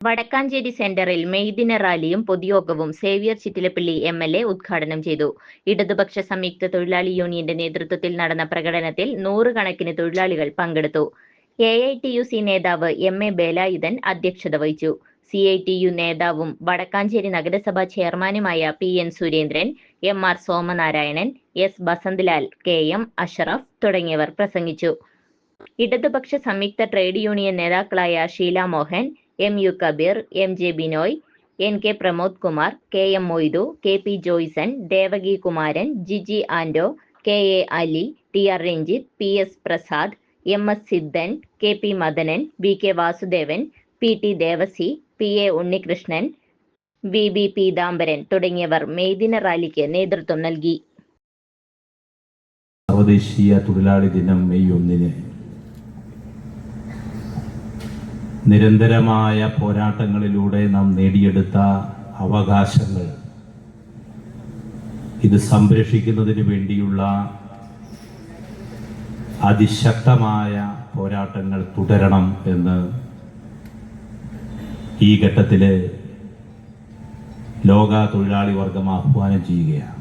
വടക്കാഞ്ചേരി സെന്ററിൽ മെയ്ദിന റാലിയും പൊതുയോഗവും Xavier Chittilappally M L A ഉദ്ഘാടനം ചെയ്തു. ഇടതുപക്ഷ സംയുക്ത തൊഴിലാളി യൂണിയന്റെ നേതൃത്വത്തിൽ നടന്ന പ്രകടനത്തിൽ നൂറുകണക്കിന് തൊഴിലാളികൾ പങ്കെടുത്തു. A I T U C നേതാവ് എം എ ബേലായുധൻ അധ്യക്ഷത വഹിച്ചു. സി ഐ ടി യു നേതാവും വടക്കാഞ്ചേരി നഗരസഭാ ചെയർമാനുമായ P N Surendran M R Somanarayanan S Basanthlal K M Asharaf തുടങ്ങിയവർ പ്രസംഗിച്ചു. ഇടതുപക്ഷ സംയുക്ത ട്രേഡ് യൂണിയൻ നേതാക്കളായ Sheela Mohan M U Kabeer M J Binoy N K Pramod Kumar K M Moythu K P Joyson Devaki Kumaran Jiji Ando K A Ali T R Ranjith P S Prasad M S Sidhan K P Madanan V K Vasudevan P T Devasi P A Unnikrishnan V B Peethambaran തുടങ്ങിയവർ മെയ്ദിന റാലിക്ക് നേതൃത്വം നൽകി. തൊഴിലാളി ദിനം May ഒന്നിന് നിരന്തരമായ പോരാട്ടങ്ങളിലൂടെ നാം നേടിയെടുത്ത അവകാശങ്ങൾ. ഇത് സംരക്ഷിക്കുന്നതിന് വേണ്ടിയുള്ള അതിശക്തമായ പോരാട്ടങ്ങൾ തുടരണം എന്ന് ഈ ഘട്ടത്തിൽ ലോക തൊഴിലാളി വർഗം ആഹ്വാനം ചെയ്യുകയാണ്.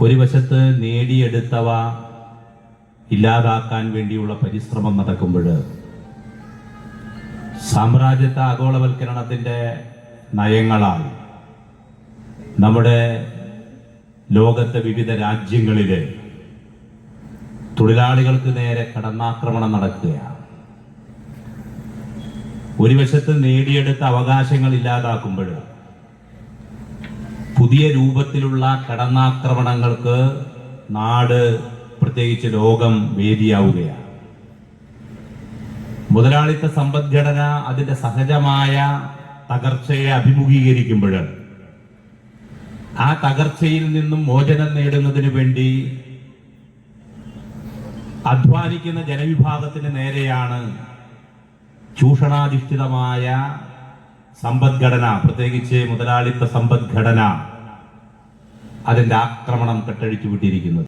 ഒരു വശത്ത് നേടിയെടുത്തവ ഇല്ലാതാക്കാൻ വേണ്ടിയുള്ള പരിശ്രമം നടക്കുമ്പോൾ സാമ്രാജ്യത്വ ആഗോളവൽക്കരണത്തിന്റെ നയങ്ങളാൽ നമ്മുടെ ലോകത്തെ വിവിധ രാജ്യങ്ങളിലെ തൊഴിലാളികൾക്ക് നേരെ കടന്നാക്രമണം നടക്കുകയാണ്. ഒരു വശത്ത് നേടിയെടുത്ത അവകാശങ്ങൾ ഇല്ലാതാക്കുമ്പോൾ പുതിയ രൂപത്തിലുള്ള കടന്നാക്രമണങ്ങൾക്ക് നാട് പ്രത്യേകിച്ച് ലോകം വേദിയാവുകയാണ്. മുതലാളിത്ത സമ്പദ്ഘടന അതിന്റെ സഹജമായ തകർച്ചയെ അഭിമുഖീകരിക്കുമ്പോൾ ആ തകർച്ചയിൽ നിന്നും മോചനം നേടുന്നതിന് വേണ്ടി അധ്വാനിക്കുന്ന ജനവിഭാഗത്തിന് നേരെയാണ് ചൂഷണാധിഷ്ഠിതമായ സമ്പദ്ഘടന പ്രത്യേകിച്ച് മുതലാളിത്ത സമ്പദ്ഘടന അതിന്റെ ആക്രമണം കെട്ടഴിച്ചു വിട്ടിരിക്കുന്നത്.